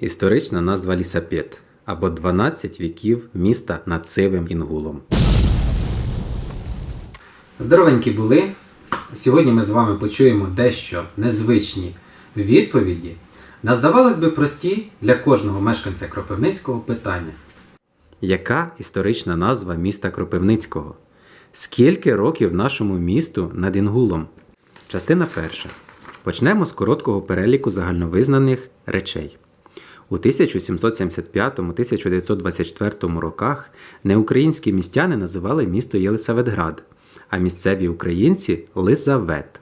Історична назва Лісапет або 12 віків міста над Сивим Інгулом. Здоровенькі були. Сьогодні ми з вами почуємо дещо незвичні відповіді на, здавалось би, прості для кожного мешканця Кропивницького питання. Яка історична назва міста Кропивницького? Скільки років нашому місту над Інгулом? Частина перша. Почнемо з короткого переліку загальновизнаних речей. У 1775-1924 роках неукраїнські містяни називали місто Єлисаветград, а місцеві українці Лизавет.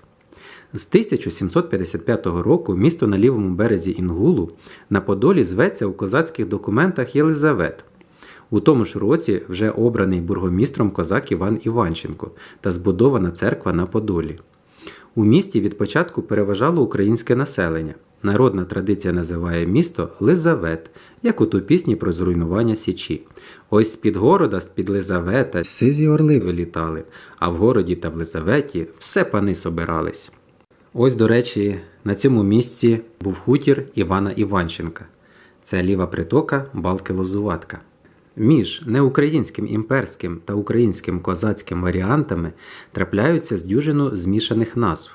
З 1755 року місто на лівому березі Інгулу на Подолі зветься у козацьких документах Єлизавет. У тому ж році вже обраний бургомістром козак Іван Іванченко та збудована церква на Подолі. У місті від початку переважало українське населення. Народна традиція називає місто Лизавет, як у ту пісні про зруйнування Січі. Ось з-під города, з-під Лизавета, сизі орли вилітали, а в городі та в Лизаветі все пани собирались. Ось, до речі, на цьому місці був хутір Івана Іванченка. Це ліва притока Балки Лозуватка. Між неукраїнським імперським та українським козацьким варіантами трапляються з дюжину змішаних назв: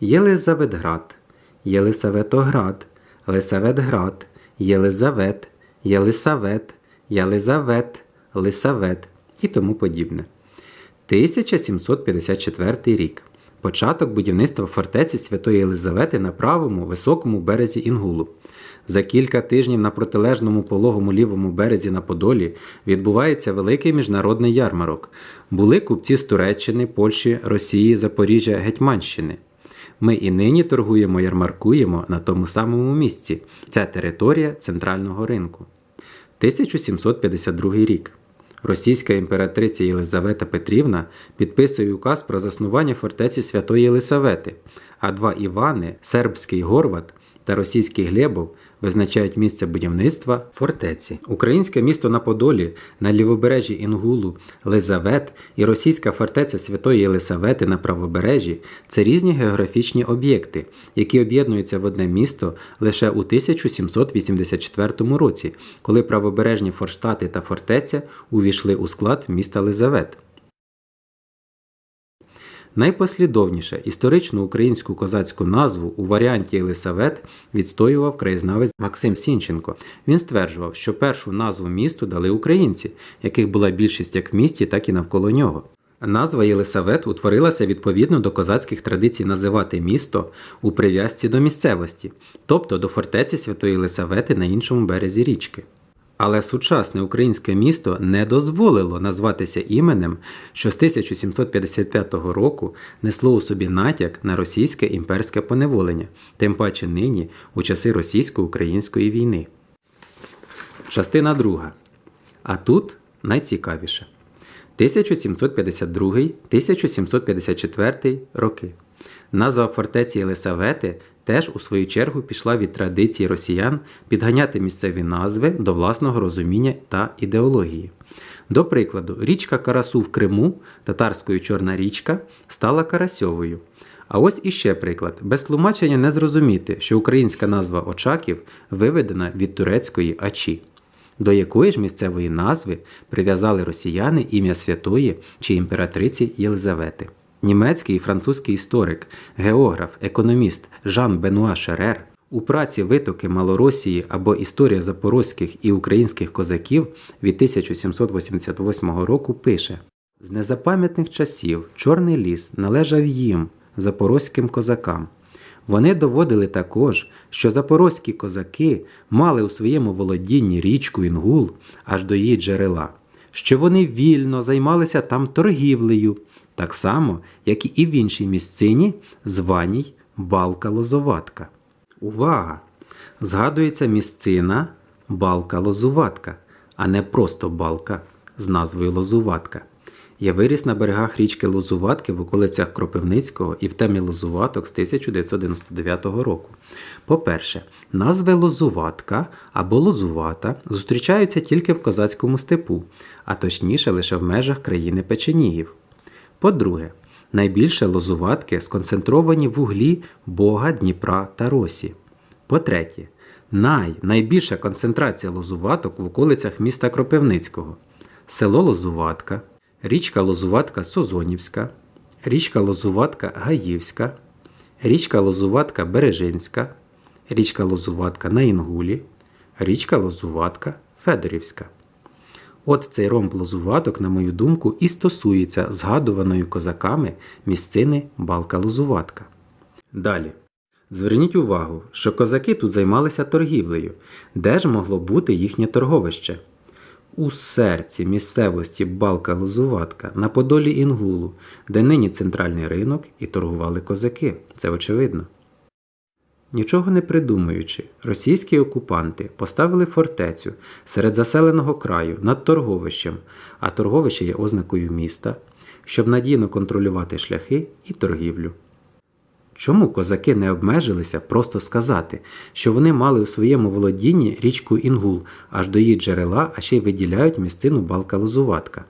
Єлизаветград, Єлисаветоград, Лисаветград, Єлизавет, Єлисавет, Ялизавет, Лисавет і тому подібне. 1754 рік. Початок будівництва фортеці Святої Єлизавети на правому високому березі Інгулу. За кілька тижнів на протилежному пологому лівому березі на Подолі відбувається великий міжнародний ярмарок. Були купці з Туреччини, Польщі, Росії, Запоріжжя, Гетьманщини. Ми і нині торгуємо, ярмаркуємо на тому самому місці. Ця територія центрального ринку. 1752 рік. Російська імператриця Єлизавета Петрівна підписує указ про заснування фортеці Святої Єлисавети, а два Івани, сербський Горват та російський Глебов, визначають місце будівництва фортеці. Українське місто на Подолі, на лівобережжі Інгулу, Лизавет і російська фортеця Святої Єлисавети на правобережжі це різні географічні об'єкти, які об'єднуються в одне місто лише у 1784 році, коли правобережні форштати та фортеця увійшли у склад міста Лизавет. Найпослідовніше історичну українську козацьку назву у варіанті Єлисавет відстоював краєзнавець Максим Сінченко. Він стверджував, що першу назву місту дали українці, яких була більшість як в місті, так і навколо нього. Назва Єлисавет утворилася відповідно до козацьких традицій називати місто у прив'язці до місцевості, тобто до фортеці Святої Єлисавети на іншому березі річки. Але сучасне українське місто не дозволило назватися іменем, що з 1755 року несло у собі натяк на російське імперське поневолення, тим паче нині у часи російсько-української війни. Частина друга. А тут найцікавіше. 1752-1754 роки. Назва фортеці Єлисавети теж у свою чергу пішла від традиції росіян підганяти місцеві назви до власного розуміння та ідеології. До прикладу, річка Карасу в Криму, татарською Чорна річка, стала Карасьовою. А ось іще приклад: без тлумачення не зрозуміти, що українська назва Очаків виведена від турецької Ачі. До якої ж місцевої назви прив'язали росіяни ім'я святої чи імператриці Єлизавети. Німецький і французький історик, географ, економіст Жан Бенуа Шерер у праці Витоки Малоросії або Історія запорозьких і українських козаків від 1788 року пише: з незапам'ятних часів Чорний ліс належав їм, запорозьким козакам. Вони доводили також, що запорозькі козаки мали у своєму володінні річку Інгул аж до її джерела, що вони вільно займалися там торгівлею так само, як і в іншій місцині, званій Балка Лозоватка. Увага! Згадується місцина Балка Лозуватка, а не просто балка з назвою Лозуватка. Я виріс на берегах річки Лозуватки в околицях Кропивницького і в темі Лозуваток з 1999 року. По-перше, назви Лозуватка або Лозувата зустрічаються тільки в козацькому степу, а точніше лише в межах країни печенігів. По-друге, найбільше лозуватки сконцентровані в углі Бога, Дніпра та Росі. По-третє, Най, найбільша концентрація лозуваток в околицях міста Кропивницького. Село Лозуватка, річка Лозуватка Созонівська, річка Лозуватка Гаївська, річка Лозуватка Бережинська, річка Лозуватка на Інгулі, річка Лозуватка Федорівська. От цей ромб лозуваток, на мою думку, і стосується згадуваної козаками місцини Балка-Лозуватка. Далі. Зверніть увагу, що козаки тут займалися торгівлею. Де ж могло бути їхнє торговище? У серці місцевості Балка-Лозуватка на Подолі Інгулу, де нині центральний ринок і торгували козаки. Це очевидно. Нічого не придумуючи, російські окупанти поставили фортецю серед заселеного краю над торговищем, а торговище є ознакою міста, щоб надійно контролювати шляхи і торгівлю. Чому козаки не обмежилися просто сказати, що вони мали у своєму володінні річку Інгул аж до її джерела, а ще й виділяють місцину Балка-Лозуватка?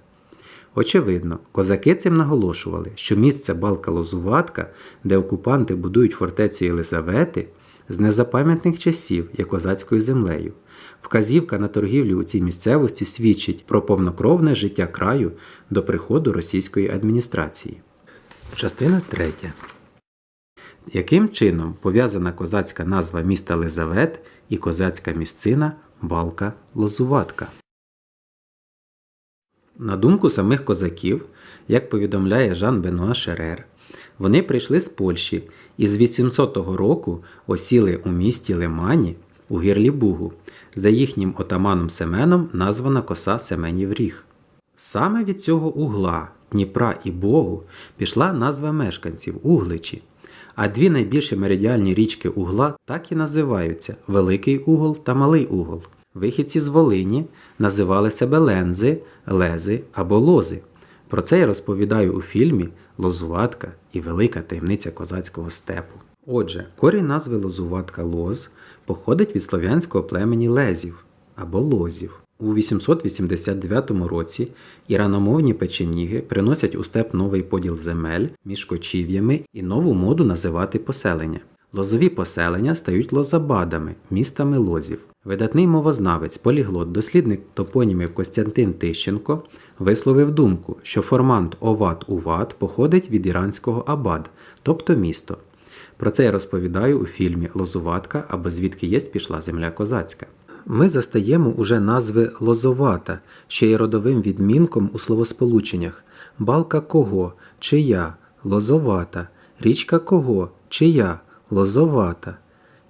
Очевидно, козаки цим наголошували, що місце Балка-Лозуватка, де окупанти будують фортецю Єлизавети, з незапам'ятних часів є козацькою землею. Вказівка на торгівлю у цій місцевості свідчить про повнокровне життя краю до приходу російської адміністрації. Частина 3. Яким чином пов'язана козацька назва міста Лизавет і козацька місцина Балка Лозуватка? На думку самих козаків, як повідомляє Жан Бенуа Шерер, вони прийшли з Польщі і з 800 року осіли у місті Лимані у гірлі Бугу. За їхнім отаманом Семеном названа коса Семенів Ріг. Саме від цього угла Дніпра і Богу пішла назва мешканців Угличі. А дві найбільші меридіальні річки Угла так і називаються Великий Угол та Малий Угол. Вихідці з Волині називали себе Лензи, Лези або Лози. Про це я розповідаю у фільмі Лозуватка і велика таємниця козацького степу. Отже, корінь назви Лозуватка Лоз походить від слов'янського племені Лезів або Лозів. У 889 році іраномовні печеніги приносять у степ новий поділ земель між кочів'ями і нову моду називати поселення. Лозові поселення стають лозабадами, містами лозів. Видатний мовознавець, поліглот, дослідник топонімів Костянтин Тищенко висловив думку, що формант оват уват походить від іранського абад, тобто місто. Про це я розповідаю у фільмі Лозуватка або звідки єсть пішла земля козацька. Ми застаємо уже назви лозовата, що є родовим відмінком у словосполученнях балка кого, чия, лозовата, річка кого, чия, лозовата.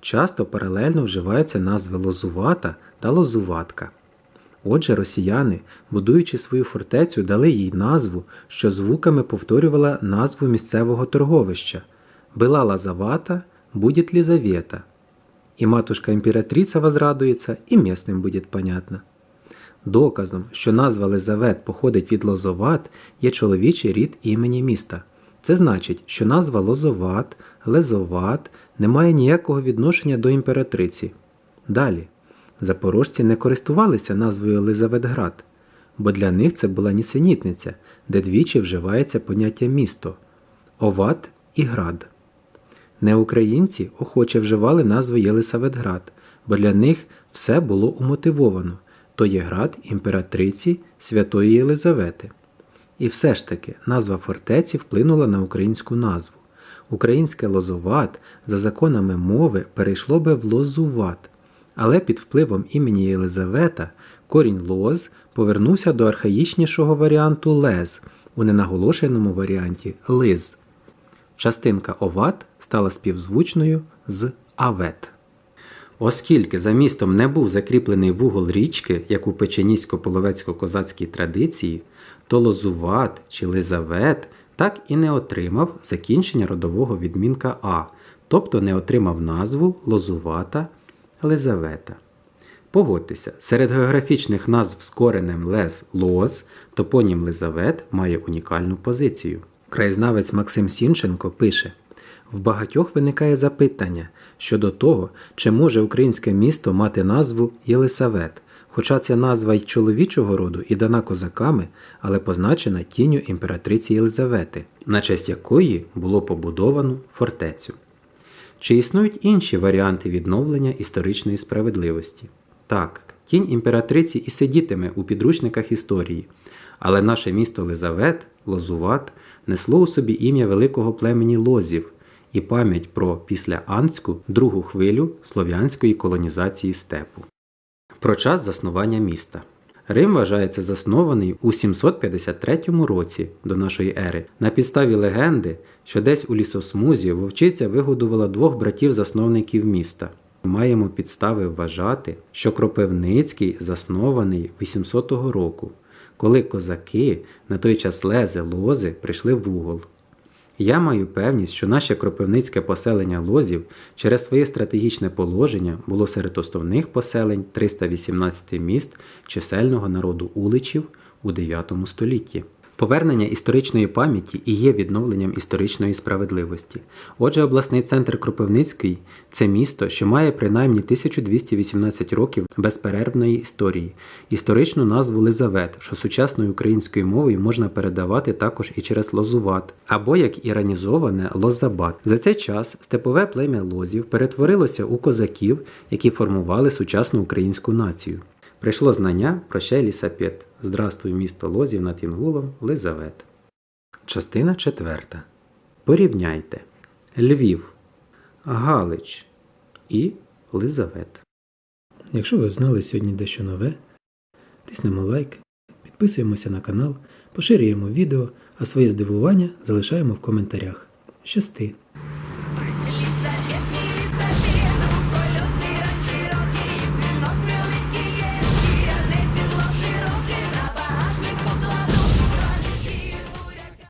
Часто паралельно вживаються назви лозувата та лозуватка. Отже, росіяни, будуючи свою фортецю, дали їй назву, що звуками повторювала назву місцевого торговища Была Лазавата, будет Лизавета. И матушка імператриця возрадується, і місним буде понятно. Доказом, що назва Лизавет походить від Лозоват, є чоловічий рід імені міста. Це значить, що назва Лозоват, Лезоват не має ніякого відношення до імператриці. Далі. Запорожці не користувалися назвою Лизаветград, бо для них це була нісенітниця, де двічі вживається поняття місто Оват і Град. Неукраїнці охоче вживали назву Єлисаветград, бо для них все було умотивовано то є град імператриці Святої Єлизавети. І все ж таки назва фортеці вплинула на українську назву. Українське лозоват за законами мови перейшло би в лозуват, але під впливом імені Єлизавета корінь лоз повернувся до архаїчнішого варіанту лез у ненаголошеному варіанті лиз. Частинка оват стала співзвучною з авет. Оскільки за містом не був закріплений вугол річки, як у печенісько-половецько-козацькій традиції, то лозуват чи лизавет так і не отримав закінчення родового відмінка А, тобто не отримав назву лозувата лизавета. Погодьтеся, серед географічних назв з коренем лез лоз топонім Лизавет має унікальну позицію. Краєзнавець Максим Сінченко пише: в багатьох виникає запитання щодо того, чи може українське місто мати назву Єлисавет, хоча ця назва й чоловічого роду і дана козаками, але позначена тінню імператриці Єлизавети, на честь якої було побудовано фортецю. Чи існують інші варіанти відновлення історичної справедливості? Так, тінь імператриці і сидітиме у підручниках історії, але наше місто Лизавет, Лозуват, несло у собі ім'я великого племені Лозів і пам'ять про післяанську другу хвилю слов'янської колонізації степу. Про час заснування міста. Рим вважається заснований у 753 році до нашої ери на підставі легенди, що десь у лісосмузі вовчиця вигодувала двох братів-засновників міста. Маємо підстави вважати, що Кропивницький заснований 800 року, коли козаки, на той час лези лози, прийшли в Угол. Я маю певність, що наше кропивницьке поселення лозів через своє стратегічне положення було серед основних поселень 318 міст чисельного народу уличів у 9 столітті. Повернення історичної пам'яті і є відновленням історичної справедливості. Отже, обласний центр Кропивницький це місто, що має принаймні 1218 років безперервної історії, історичну назву Лизавет, що сучасною українською мовою можна передавати також і через Лозуват, або як іранізоване Лозабат. За цей час степове плем'я лозів перетворилося у козаків, які формували сучасну українську націю. Прийшло знання про ще лісапет. Здравствуй, місто Лозів над Інгулом, Лизавет. Частина четверта. Порівняйте Львів, Галич і Лизавет. Якщо ви знали сьогодні дещо нове, тиснемо лайк, підписуємося на канал, поширюємо відео, а своє здивування залишаємо в коментарях. Щасти!